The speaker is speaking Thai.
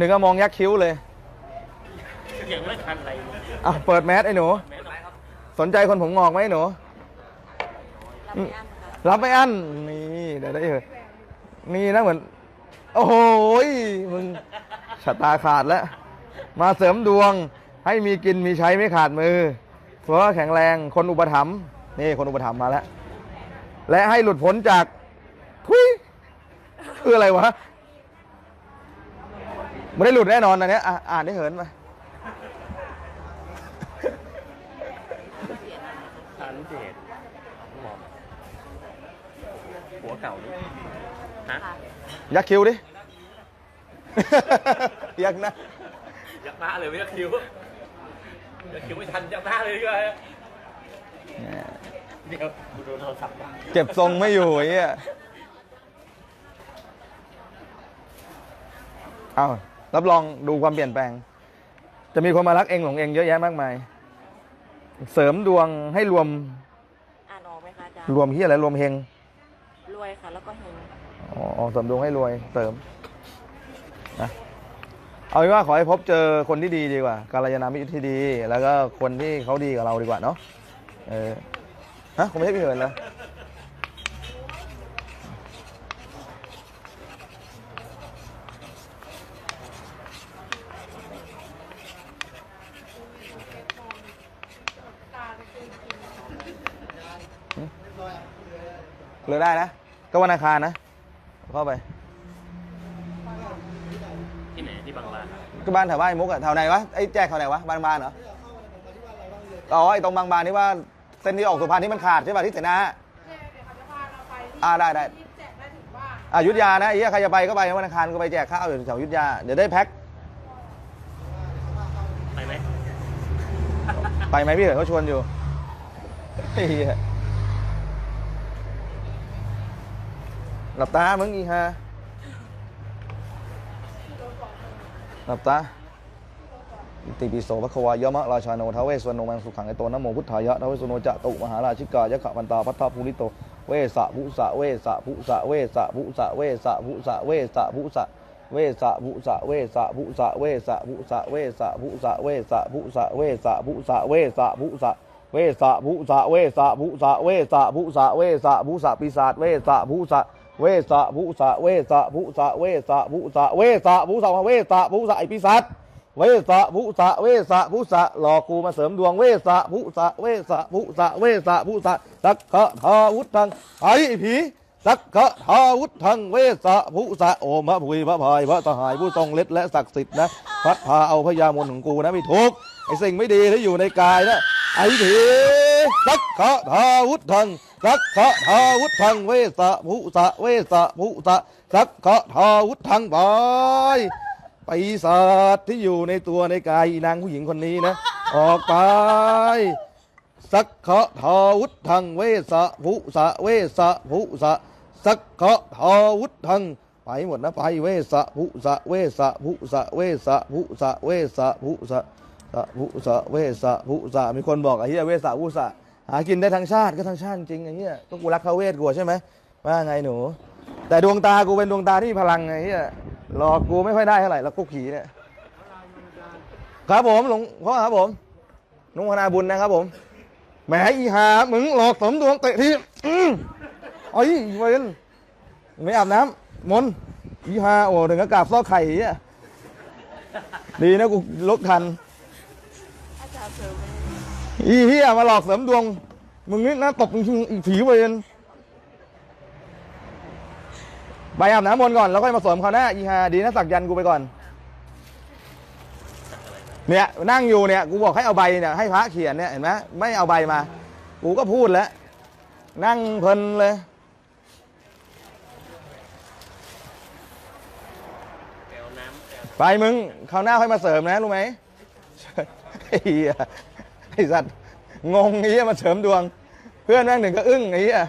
ถึงก็มองยักษ์คิ้วเลยยังไม่ทันอะไรอะเปิดแมสไอ้หนูแม่ต้องครับสนใจคนผมงอกไหมไอ้หนู รับไม่อั้นค่ะรับไม่อั้นนี่เดี๋ยวได้เหอะนี่นะเหมือน โอ้โหยมึงชะตาขาดแล้ว มาเสริมดวง ให้มีกินมีใช้ไม่ขาดมือเพราะว่าแข็งแรงคนอุปถัมภ์นี่คนอุปถัมภ์มาแล้ว และให้หลุดพ้นจากทุยคืออะไรวะ ไม่ได้หลุดแน่นอนอันเนี้ยอะอ่านได้เหินมาทานเจดหมอมหัวเก่านี่ฮะค่ะยักคิ้วดิ ยักนะ ยักหน้าเลยไม่ยักคิ้วยักคิ้วไม่ทันยักหน้าเลยดีกว่าเดี๋ยวกูโดนโทรศัพท์บ้างเก็บทรงไม่อยู่ไอ้เหี้ย เอา รับรองดูความเปลี่ยนแปลง จะมีคนมารักเองหลงเองเยอะแยะมากมาย เสริมดวงให้รวมอ่านออกไหมคะอาจารรวมที่อะไรรวมเฮงรวยค่ะ แล้วก็เฮงอ๋อเสริมดวงให้รวยเสริมนะเอาเป็นว่าขอให้พบเจอคนที่ดีดีกว่าการยานามิตรที่ดี แล้วก็คนที่เขาดีกับเราดีกว่าเนาะเออฮะคงไม่ใช่พี่เหินเหร เลือกได้นะ ก็วันอังคารนะ เข้าไป ที่ไหนที่บางลาก็บ้านแถวบ้านไอ้มุกอะแถวไหนวะไอ้แจกแถวไหนวะบางบานเหรออ๋อไอ้ตรงบางบานที่ว่าเส้นที่ออกสุพรรณที่มันขาดใช่ป่ะที่เสนาอ่าได้ได้อ่ายุทธยานะไอ้เหี้ยใครจะไปก็ไปวันอังคารก็ไปแจกข้าวอยู่แถวยุทธยาเดี๋ยวได้แพ็คไปไหมไปไหมพี่เอ๋เขาชวนอยู่ไอ้เหี้ย หลับตามึงอีฮะหลับตาติปิโสภควายมะราชาโนทาเวสวรรณโนมังสุขังไอโตนโมพุทธายะทาเวสวรรณโนจะตุมหาราชิกายะขะวันตาพัทธภูริโตเวสะภุสะเวสะภุสะเวสะภุสะเวสะภุสะเวสะภุสะเวสะภุสะเวสะภุสะเวสะภุสะเวสะภุสะเวสะภุสะเวสะภุสะเวสะภุสะเวสะภุสะเวสะภุสะเวสะภุสะเวสะภุสะปีศาจเวสะภุสะ เวสะภุสะเวสะภุสะเวสะภุสะเวสะภุสะเวสะภุสะไอปีศาจเวสะภุสะเวสะภุสะหลอกกูมาเสริมดวงเวสะภุสะเวสะภุสะเวสะภุสะสักขะทาวุธังไอ้ผีสักขะทาวุธังเวสะภุสะโอมะภุยพระพายพระสหายผู้ทรงฤทธิ์และศักดิ์สิทธิ์นะพัดพาเอาพญามนของกูนะไม่ทุกไอสิ่งไม่ดีที่อยู่ในกายนะไอ้ผีสักขะทาวุธัง สักขะทาวุธังเวสะภุสะเวสะภุสะสักขะทาวุธังไปปีศาจที่อยู่ในตัวในกายนางผู้หญิงคนนี้นะ ออกไป สักขะทาวุธังเวสะภุสะเวสะภุสะสักขะทาวุธังไปหมดนะไปเวสะภุสะเวสะภุสะเวสะภุสะเวสะภุสะสะภุสะเวสะภุสะมีคนบอกไอ้เหี้ยเวสะภุสะ หากินได้ทั้งชาติก็ทั้งชาติจริงไอ้เหี้ยก็กูรักเขาเวทกูใช่ไหมว่าไงหนู แต่ดวงตากูเป็นดวงตาที่มีพลังไงเหี้ยหลอกกูไม่ค่อยได้เท่าไหร่แล้วกุ๊กผีเนี่ยครับผมหลวงพ่อครับผมลุงพนาบุญนะครับผมแหมอีหามึงหลอกสมดวงเตะทีอืมเอ้ยเวนไม่อาบน้ำมนอีหาโอ้ถึงกับกาบซอกไข่เนี่ยดีนะกูลกทันอาจารย์เสริม อีเฮียมาหลอกเสริมดวง มึงนี่น่าตบจริงอีผีเวนไปอาบน้ำมนต์ก่อนแล้วค่อยมาเสริมเขาหน้าอีฮาดีนะสักยันกูไปก่อน เนี่ยนั่งอยู่เนี่ยกูบอกให้เอาใบเนี่ยให้พระเขียนเนี่ยเห็นไหมไม่เอาใบมา กูก็พูดแล้ว นั่งเพลินเลยไปมึงคราวหน้าค่อยมาเสริมนะรู้ไหมไอ้เหี้ย ไอ้สัตว์งงไอ้เหี้ยมาเสริมดวง เพื่อนแม่งหนึ่งก็อึ้งไอ้เหี้ย